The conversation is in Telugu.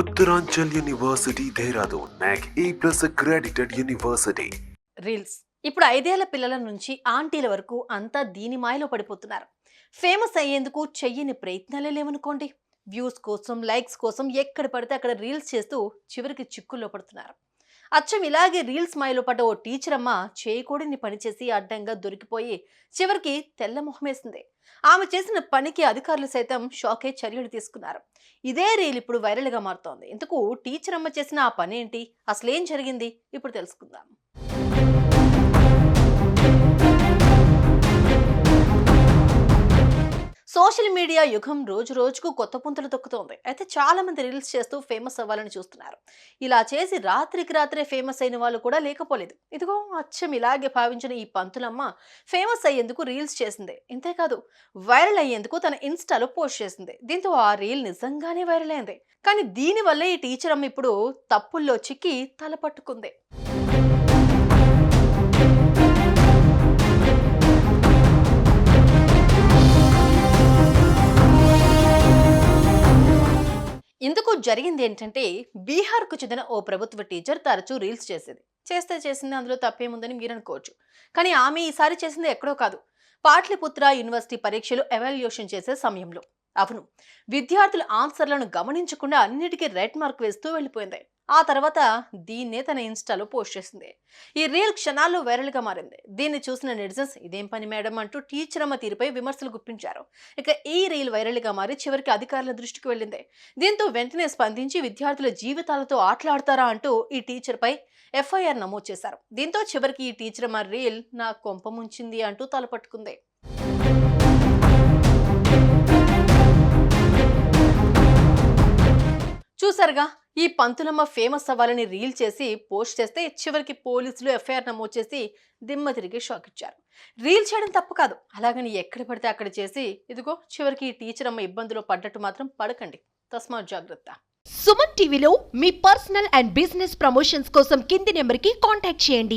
Uttaranchal university Dehradun NAAC A plus accredited university reels ఇప్పుడు ఐదేళ్ళ పిల్లల నుంచి ఆంటీల వరకు అంతా దీని మాయలో పడిపోతున్నారు. ఫేమస్ అయ్యేందుకు చెయ్యని ప్రయత్నాలే లేవనుకోండి. వ్యూస్ కోసం లైక్స్ కోసం ఎక్కడ పడితే అక్కడ రీల్స్ చేస్తూ చివరికి చిక్కుల్లో పడుతున్నారు. అచ్చం ఇలాగే రీల్స్ మాయలో పడ్డ ఓ టీచర్ అమ్మ చేయకూడని పనిచేసి అడ్డంగా దొరికిపోయి చివరికి తెల్ల మొహమేసింది. ఆమె చేసిన పనికి అధికారులు సైతం షాకే చర్యలు తీసుకున్నారు. ఇదే రీల్ ఇప్పుడు వైరల్గా మారుతోంది. ఇందుకు టీచర్ అమ్మ చేసిన ఆ పని ఏంటి అసలేం జరిగింది? ఇప్పుడు తెలుసుకుందాం. సోషల్ మీడియా యుగం రోజు రోజుకు కొత్త పుంతలు తొక్కుతోంది. అయితే చాలా మంది రీల్స్ చేస్తూ ఫేమస్ అవ్వాలని చూస్తున్నారు. ఇలా చేసి రాత్రికి రాత్రే ఫేమస్ అయిన వాళ్ళు కూడా లేకపోలేదు. ఇదిగో అచ్చం ఇలాగే భావించిన ఈ పంతులమ్మ ఫేమస్ అయ్యేందుకు రీల్స్ చేసింది. ఇంతేకాదు వైరల్ అయ్యేందుకు తన ఇన్స్టాలో పోస్ట్ చేసింది. దీంతో ఆ రీల్ నిజంగానే వైరల్ అయింది. కానీ దీనివల్లే ఈ టీచర్ అమ్మ ఇప్పుడు తప్పుల్లో చిక్కి తల పట్టుకుంది. ఇందుకు జరిగింది ఏంటంటే బీహార్కు చెందిన ఓ ప్రభుత్వ టీచర్ తరచూ రీల్స్ చేసేది. చేస్తే చేసింది అందులో తప్పేముందని మీరు అనుకోవచ్చు. కానీ ఆమె ఈసారి చేసింది ఎక్కడో కాదు. పాట్లిపుత్ర యూనివర్సిటీ పరీక్షలు ఎవాల్యుయేషన్ చేసే సమయంలో. అవును విద్యార్థుల ఆన్సర్లను గమనించకుండా అన్నిటికీ రెడ్ మార్క్ వేస్తూ వెళ్ళిపోయింది. ఆ తర్వాత దీన్నే తన ఇన్స్టాలో పోస్ట్ చేసింది. ఈ రీల్ క్షణాల్లో వైరల్గా మారింది. దీన్ని చూసిన నెటిజన్స్ ఇదేం పని మేడం అంటూ టీచర్ అమ్మ తీరుపై విమర్శలు గుప్పించారు. ఇక ఈ రీల్ వైరల్గా మారి చివరికి అధికారుల దృష్టికి వెళ్ళింది. దీంతో వెంటనే స్పందించి విద్యార్థుల జీవితాలతో ఆటలాడతారా అంటూ ఈ టీచర్పై ఎఫ్ఐఆర్ నమోదు చేశారు. దీంతో చివరికి ఈ టీచర్ అమ్మ రీల్ నా కొంప ముంచింది అంటూ తలపట్టుకుంది చూసారుగా ఈ పంతులమ్మ ఫేమస్ అవ్వాలని రీల్ చేసి పోస్ట్ చేస్తే చివరికి పోలీసులు ఎఫ్ఐఆర్ నమోదు చేసి దిమ్మ తిరిగి షాక్ ఇచ్చారు రీల్ చేయడం తప్పు కాదు. అలాగని ఎక్కడ పడితే అక్కడ చేసి ఇదిగో చివరికి ఈ టీచర్ అమ్మ ఇబ్బందులో పడ్డట్టు మాత్రం పడకండి. తస్మాత్ జాగ్రత్త. సుమన్ టీవీలో మీ పర్సనల్ అండ్ బిజినెస్ ప్రమోషన్స్ కోసం కింది నెంబర్కి కాంటాక్ట్ చేయండి.